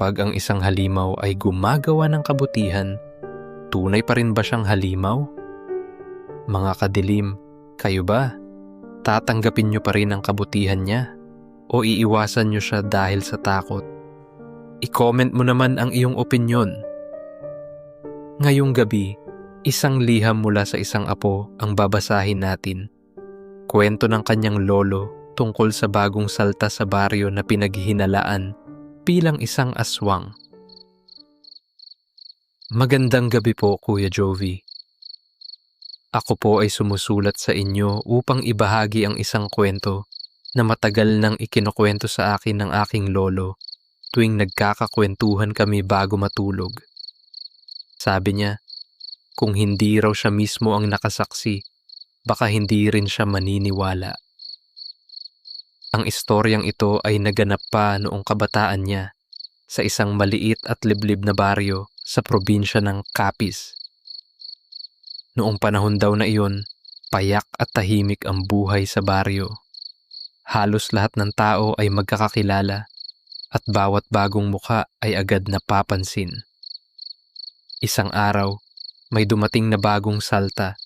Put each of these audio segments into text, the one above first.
kapag ang isang halimaw ay gumagawa ng kabutihan, tunay pa rin ba siyang halimaw? Mga kadilim, kayo ba? Tatanggapin niyo pa rin ang kabutihan niya? O iiwasan niyo siya dahil sa takot? I-comment mo naman ang iyong opinyon. Ngayong gabi, isang liham mula sa isang apo ang babasahin natin. Kwento ng kanyang lolo tungkol sa bagong salta sa baryo na pinaghihinalaan bilang isang aswang. Magandang gabi po, Kuya Jovi. Ako po ay sumusulat sa inyo upang ibahagi ang isang kwento na matagal nang ikinukwento sa akin ng aking lolo tuwing nagkakakwentuhan kami bago matulog. Sabi niya, kung hindi raw siya mismo ang nakasaksi, baka hindi rin siya maniniwala. Ang istoryang ito ay naganap pa noong kabataan niya sa isang maliit at liblib na baryo sa probinsya ng Capiz. Noong panahon daw na iyon, payak at tahimik ang buhay sa baryo. Halos lahat ng tao ay magkakakilala at bawat bagong mukha ay agad napapansin. Isang araw, may dumating na bagong salta.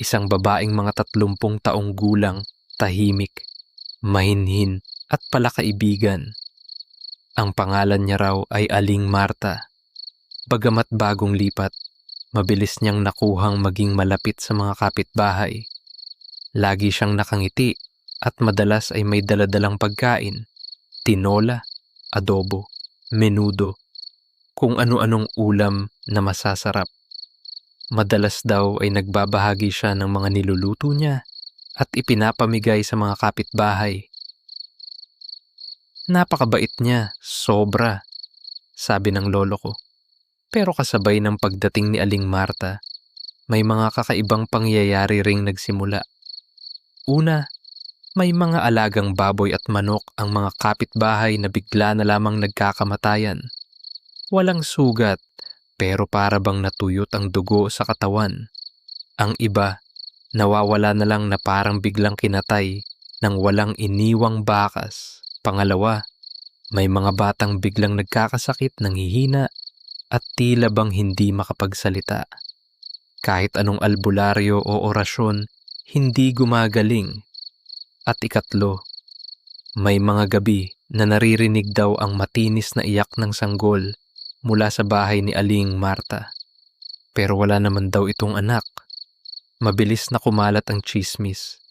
Isang babaeng mga tatlumpung taong gulang, tahimik, mahinhin at palakaibigan. Ang pangalan niya raw ay Aling Marta. Bagamat bagong lipat, mabilis niyang nakuhang maging malapit sa mga kapitbahay. Lagi siyang nakangiti at madalas ay may daladalang pagkain, tinola, adobo, menudo, kung ano-anong ulam na masasarap. Madalas daw ay nagbabahagi siya ng mga niluluto niya at ipinapamigay sa mga kapitbahay. Napakabait niya, sobra, sabi ng lolo ko. Pero kasabay ng pagdating ni Aling Marta, may mga kakaibang pangyayari ring nagsimula. Una, may mga alagang baboy at manok ang mga kapitbahay na bigla na lamang nagkakamatayan. Walang sugat, pero para bang natuyot ang dugo sa katawan. Ang iba, nawawala na lang na parang biglang kinatay ng walang iniwang bakas. Pangalawa, may mga batang biglang nagkakasakit ng hihina at tila bang hindi makapagsalita. Kahit anong albularyo o orasyon, hindi gumagaling. At ikatlo, may mga gabi na naririnig daw ang matinis na iyak ng sanggol mula sa bahay ni Aling Marta. Pero wala naman daw itong anak. Mabilis na kumalat ang chismis.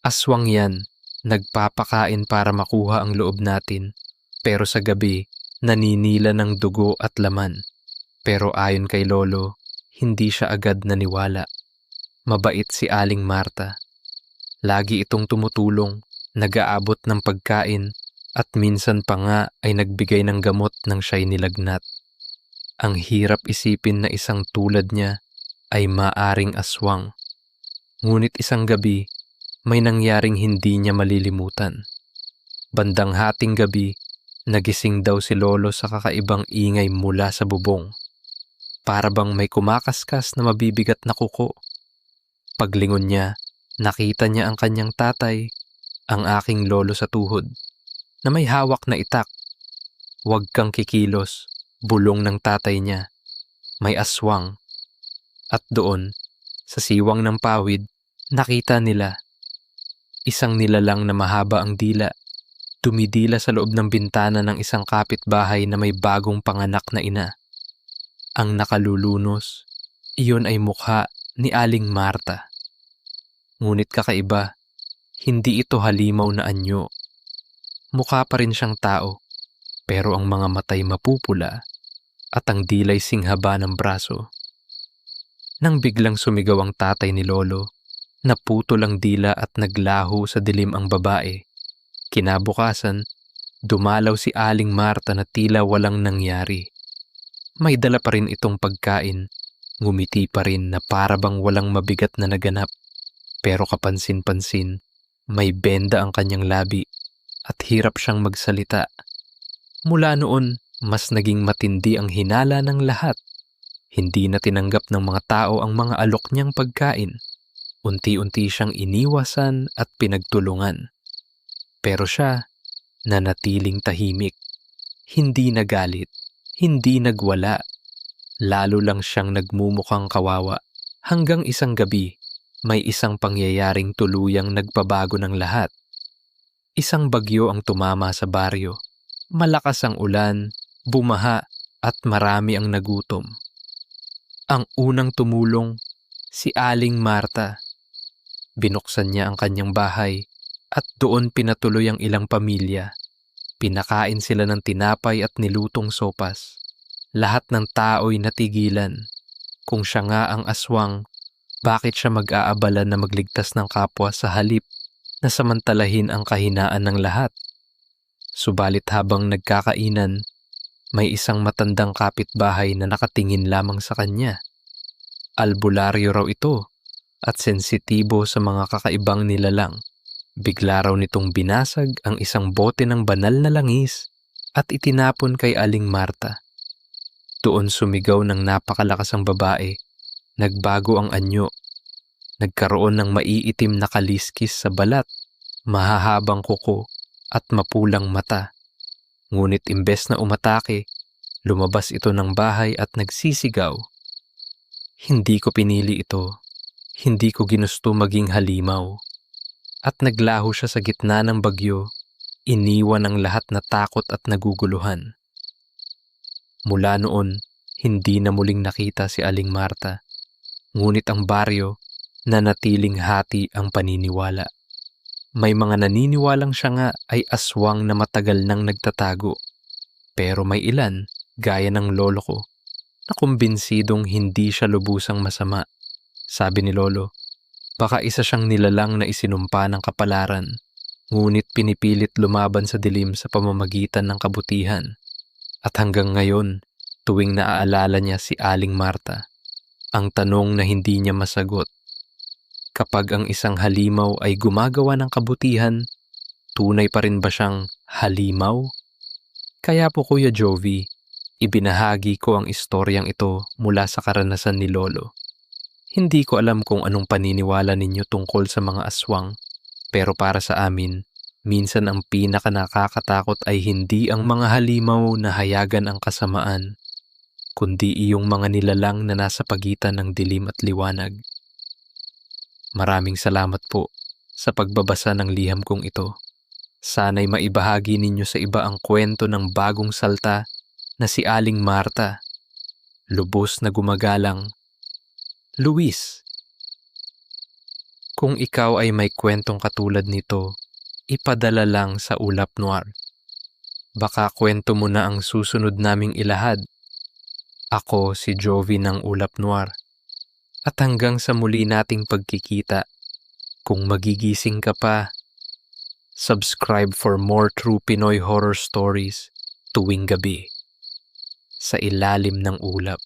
Aswang yan, nagpapakain para makuha ang loob natin. Pero sa gabi, naninila ng dugo at laman. Pero ayon kay Lolo, hindi siya agad naniwala. Mabait si Aling Marta. Lagi itong tumutulong, nag-aabot ng pagkain, at minsan pa nga ay nagbigay ng gamot nang siya'y nilagnat. Ang hirap isipin na isang tulad niya ay maaring aswang. Ngunit isang gabi, may nangyaring hindi niya malilimutan. Bandang hating gabi, nagising daw si Lolo sa kakaibang ingay mula sa bubong. Para bang may kumakaskas na mabibigat na kuko. Paglingon niya, nakita niya ang kanyang tatay, ang aking lolo sa tuhod, na may hawak na itak. Huwag kang kikilos, bulong ng tatay niya. May aswang. At doon, sa siwang ng pawid, nakita nila. Isang nilalang na mahaba ang dila, dumidila sa loob ng bintana ng isang kapitbahay na may bagong panganak na ina. Ang nakalulunos, iyon ay mukha ni Aling Marta. Ngunit kakaiba, hindi ito halimaw na anyo. Mukha pa rin siyang tao, pero ang mga matay mapupula at ang dilay singhaba ng braso. Nang biglang sumigaw ang tatay ni Lolo, naputol ang dila at naglaho sa dilim ang babae. Kinabukasan, dumalaw si Aling Marta na tila walang nangyari. May dala pa rin itong pagkain, ngumiti pa rin na para bang walang mabigat na naganap. Pero kapansin-pansin, may benda ang kanyang labi at hirap siyang magsalita. Mula noon, mas naging matindi ang hinala ng lahat. Hindi na tinanggap ng mga tao ang mga alok niyang pagkain. Unti-unti siyang iniwasan at pinagtulungan. Pero siya, nanatiling tahimik. Hindi nagalit, hindi nagwala. Lalo lang siyang nagmumukhang kawawa. Hanggang isang gabi, may isang pangyayaring tuluyang nagpabago ng lahat. Isang bagyo ang tumama sa baryo. Malakas ang ulan, bumaha, at marami ang nagutom. Ang unang tumulong, si Aling Marta. Binuksan niya ang kanyang bahay at doon pinatuloy ang ilang pamilya. Pinakain sila ng tinapay at nilutong sopas. Lahat ng tao'y natigilan. Kung siya nga ang aswang, bakit siya mag-aabala na magligtas ng kapwa sa halip na samantalahin ang kahinaan ng lahat? Subalit habang nagkakainan, may isang matandang kapitbahay na nakatingin lamang sa kanya. Albularyo raw ito at sensitibo sa mga kakaibang nilalang. Bigla raw nitong binasag ang isang bote ng banal na langis at itinapon kay Aling Marta. Doon sumigaw ng napakalakas ang babae. Nagbago ang anyo. Nagkaroon ng maiitim na kaliskis sa balat, mahahabang kuko at mapulang mata. Ngunit imbes na umatake, lumabas ito ng bahay at nagsisigaw. Hindi ko pinili ito. Hindi ko ginusto maging halimaw. At naglaho siya sa gitna ng bagyo, iniwan ang lahat na takot at naguguluhan. Mula noon, hindi na muling nakita si Aling Marta. Ngunit ang baryo, nanatiling hati ang paniniwala. May mga naniniwalang siya nga ay aswang na matagal nang nagtatago. Pero may ilan, gaya ng lolo ko, na kumbinsidong hindi siya lubusang masama. Sabi ni lolo, baka isa siyang nilalang na isinumpa ng kapalaran, ngunit pinipilit lumaban sa dilim sa pamamagitan ng kabutihan. At hanggang ngayon, tuwing naaalala niya si Aling Marta, ang tanong na hindi niya masagot, kapag ang isang halimaw ay gumagawa ng kabutihan, tunay pa rin ba siyang halimaw? Kaya po Kuya Jovi, ibinahagi ko ang istoryang ito mula sa karanasan ni Lolo. Hindi ko alam kung anong paniniwala ninyo tungkol sa mga aswang, pero para sa amin, minsan ang pinaka nakakatakot ay hindi ang mga halimaw na hayagan ang kasamaan, kundi iyong mga nilalang na nasa pagitan ng dilim at liwanag. Maraming salamat po sa pagbabasa ng liham kong ito. Sana'y maibahagi ninyo sa iba ang kwento ng bagong salta na si Aling Marta. Lubos na gumagalang. Luis. Kung ikaw ay may kwentong katulad nito, ipadala lang sa Ulap Noir. Baka kwento mo na ang susunod naming ilahad. Ako si Jovi ng Ulap Noir. At hanggang sa muli nating pagkikita, kung magigising ka pa, subscribe for more true Pinoy horror stories tuwing gabi sa ilalim ng ulap.